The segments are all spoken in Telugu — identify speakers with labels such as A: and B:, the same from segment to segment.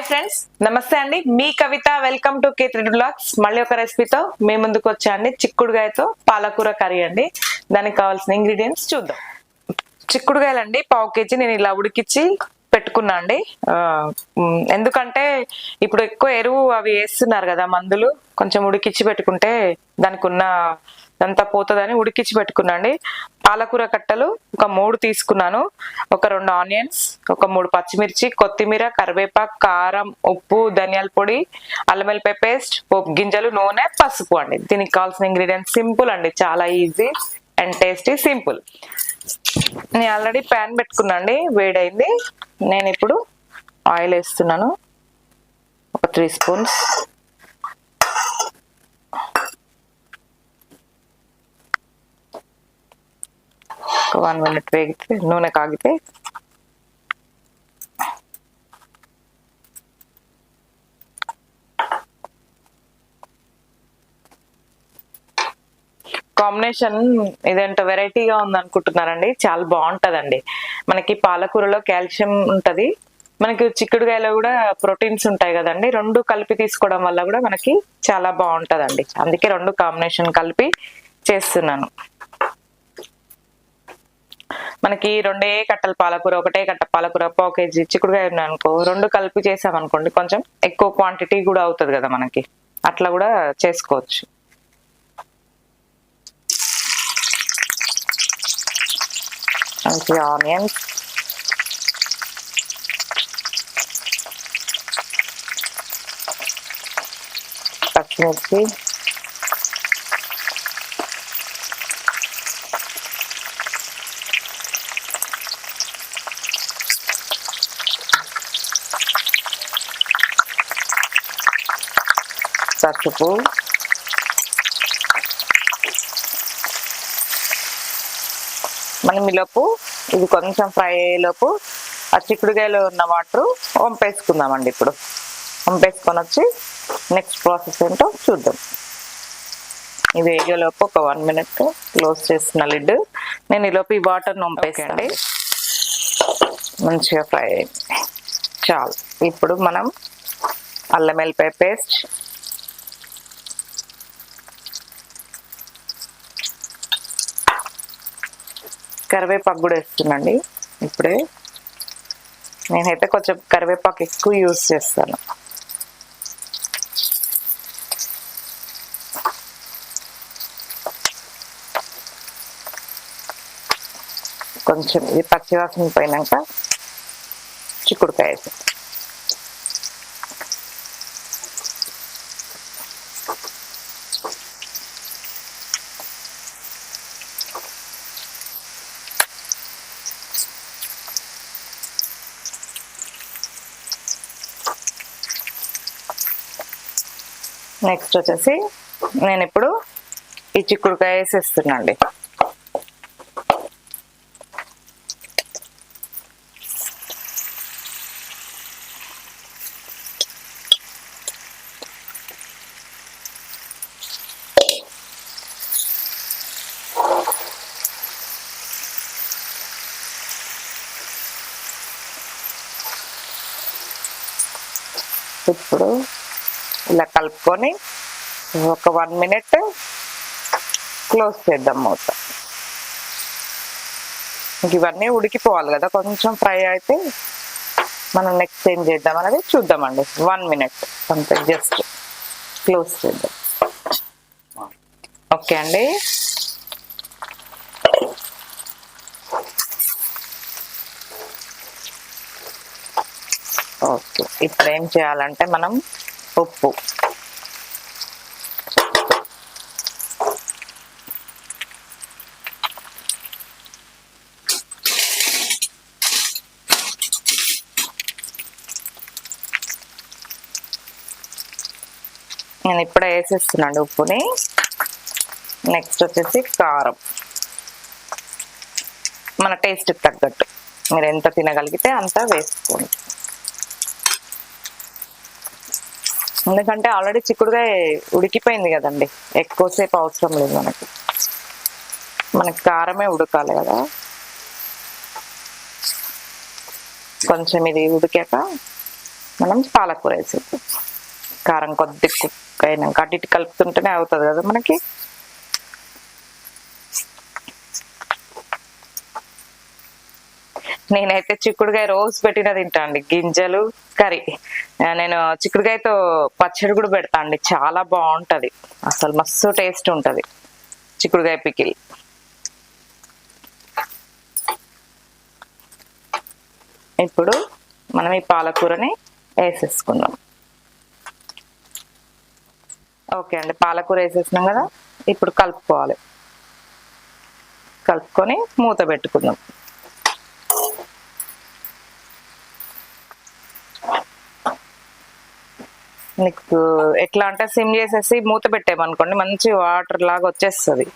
A: Hi friends. నమస్తే అండి. మీ Kavitha welcome to K three blogs. మళ్ళీ ఒక రెసిపీతో మీ ముందుకు వచ్చాండి చిక్కుడుగాయతో పాలకూర కర్రీ అండి. దానికి కావాల్సిన ఇంగ్రీడియంట్స్ చూద్దాం. చిక్కుడుగాయలు అండి పావు కేజీ నేను ఇలా ఉడికిచ్చి పెట్టుకున్నా అండి. ఎందుకంటే ఇప్పుడు ఎక్కువ ఎరువు అవి వేస్తున్నారు కదా మందులు. కొంచెం ఉడికిచ్చి పెట్టుకుంటే దానికి ఉన్న అంతా పోతుందని ఉడికించి పెట్టుకున్నాండి పాలకూర కట్టలు ఒక మూడు తీసుకున్నాను. ఒక రెండు ఆనియన్స్ ఒక మూడు పచ్చిమిర్చి కొత్తిమీర కరివేపాకు కారం ఉప్పు ధనియాల పొడి అల్లం పేస్ట్ పోపు గింజలు నూనె పసుపు అండి. దీనికి కావాల్సిన ఇంగ్రీడియంట్స్ సింపుల్ అండి. చాలా ఈజీ అండ్ టేస్టీ సింపుల్. నేను ఆల్రెడీ ప్యాన్ పెట్టుకున్నాండి వేడైంది. నేను ఇప్పుడు ఆయిల్ వేస్తున్నాను. ఒక త్రీ స్పూన్స్. ఒక వన్ మినిట్ వేగితే నూనె కాగితే కాంబినేషన్ ఇదేంటో వెరైటీగా ఉందనుకుంటున్నారండి. చాలా బాగుంటుందండి. మనకి పాలకూరలో కాల్షియం ఉంటుంది. మనకి చిక్కుడుకాయలో కూడా ప్రోటీన్స్ ఉంటాయి కదండి. రెండు కలిపి తీసుకోవడం వల్ల కూడా మనకి చాలా బాగుంటుందండి. అందుకే రెండు కాంబినేషన్ కలిపి చేస్తున్నాను. మనకి రెండే కట్టల పాలకూర ఒకటే కట్ట పాలకూర పావు కేజీ చిక్కుడుకాయ ఉన్నాయనుకో రెండు కలిపి చేసామనుకోండి కొంచెం ఎక్కువ క్వాంటిటీ కూడా అవుతుంది కదా మనకి. అట్లా కూడా చేసుకోవచ్చు. మంచి ఆనియన్స్. పచ్చిమిర్చి. పసుపు మనం ఈలోపు ఇది కొంచెం ఫ్రై అయ్యేలోపు ఆ చిక్కుడుకాయలో ఉన్న వాటర్ వంపేసుకుందామండి ఇప్పుడు. వంపేసుకొని వచ్చి నెక్స్ట్ ప్రాసెస్ ఏంటో చూద్దాం. ఇది వేగేలోపు ఒక వన్ మినిట్ క్లోజ్ చేసిన లిడ్. నేను ఈలోపు ఈ వాటర్ వంపేసండి మంచిగా ఫ్రై అయింది. చాలు. ఇప్పుడు మనం అల్లం వెల్లిపాయ పేస్ట్ కరివేపాకు కూడా వేస్తున్నాండి ఇప్పుడే. నేనైతే కొంచెం కరివేపాకు ఎక్కువ యూజ్ చేస్తాను. కొంచెం ఇది పచ్చివాసన పోయినాక చిక్కుడుకాయ వేసి నెక్స్ట్ వచ్చేసి నేను ఇప్పుడు ఈ చిక్కుడుకాయ వేసేస్తున్నాండి. ఇప్పుడు ఇలా కలుపుకొని ఒక వన్ మినిట్ క్లోజ్ చేద్దాం మూత. ఇవన్నీ ఉడికిపోవాలి కదా కొంచెం ఫ్రై అయితే మనం నెక్స్ట్ ఏం చేద్దాం అనేది చూద్దామండి. వన్ మినిట్ అంతే జస్ట్ క్లోజ్ చేద్దాం. ఓకే అండి. ఓకే ఇప్పుడు ఏం చేయాలంటే మనం ఉప్పు నేను ఇప్పుడే వేసేస్తున్నాను ఉప్పుని. నెక్స్ట్ వచ్చేసి కారం. మన టేస్ట్కి తగ్గట్టు. మీరు ఎంత తినగలిగితే అంత వేసుకోండి. ఎందుకంటే ఆల్రెడీ చిక్కుడుగా ఉడికిపోయింది కదండి. ఎక్కువసేపు అవసరం లేదు మనకి. మనకి కారమే ఉడకాలి కదా. కొంచెం ఇది ఉడికాక మనం పాలకూర వేసేది కారం కొద్ది కుక్ అయినాక అటు ఇటు కలుపుతుంటేనే అవుతుంది కదా మనకి. నేనైతే చిక్కుడుకాయ రోజు పెట్టిన తింటా అండి. గింజలు కర్రీ. నేను చిక్కుడుకాయతో పచ్చడి కూడా పెడతా అండి. చాలా బాగుంటది. అసలు మస్తు టేస్ట్ ఉంటది. చిక్కుడుకాయ పికిల్. ఇప్పుడు మనం ఈ పాలకూరని వేసేసుకుందాం. ఓకే అండి. పాలకూర వేసేసినాం కదా. ఇప్పుడు కలుపుకోవాలి. కలుపుకొని మూత పెట్టుకుందాం. నీకు ఎట్లా అంటే సిమ్ చేసేసి మూత పెట్టామనుకోండి మంచి వాటర్ లాగా వచ్చేస్తుంది.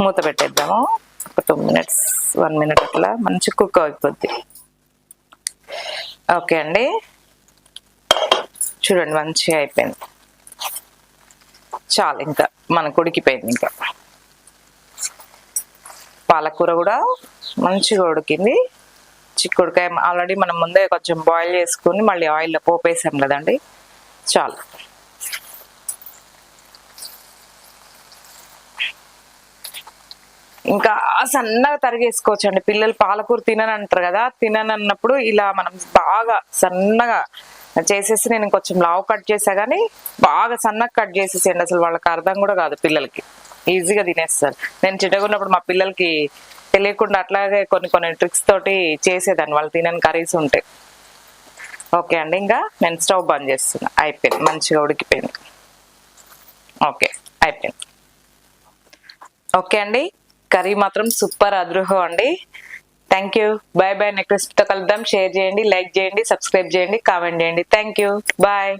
A: మూత పెట్టేద్దాము. ఒక టూ మినిట్స్ వన్ మినిట్ అట్లా మంచి కుక్ అయిపోద్ది. ఓకే అండి. చూడండి మంచిగా అయిపోయింది. చాలు ఇంకా మనకు ఉడికిపోయింది ఇంకా. పాలకూర కూడా మంచిగా ఉడికింది. చిక్కుడుకాయ ఆల్రెడీ మనం ముందే కొంచెం బాయిల్ చేసుకుని మళ్ళీ ఆయిల్లో పోపేసాం కదండి. చాలు. ఇంకా సన్నగా తరిగేసుకోవచ్చు అండి పిల్లలు పాలకూర తిననంటారు కదా తిననన్నప్పుడు ఇలా మనం బాగా సన్నగా చేసేసి నేను కొంచెం లావు కట్ చేసా కానీ బాగా సన్నగా కట్ చేసేసేయండి. అసలు వాళ్ళకి అర్థం కూడా కాదు పిల్లలకి. ఈజీగా తినేస్తారు. నేను చిన్నగున్నప్పుడు మా పిల్లలకి తెలియకుండా అట్లాగే కొన్ని కొన్ని ట్రిక్స్ తోటి చేసేదాన్ని. వాళ్ళు తినని కర్రీస్ ఉంటాయి ఓకే అండి ఇంకా నేను స్టవ్ బంద్ చేస్తున్నా. అయిపోయింది మంచిగా ఉడికిపోయింది. ఓకే అయిపోయింది. ఓకే అండి కర్రీ మాత్రం సూపర్ అదృహం అండి. Thank you bye bye next కలుద్దాం. షేర్ చేయండి లైక్ చేయండి సబ్స్క్రైబ్ చేయండి కామెంట్ చేయండి. Thank you bye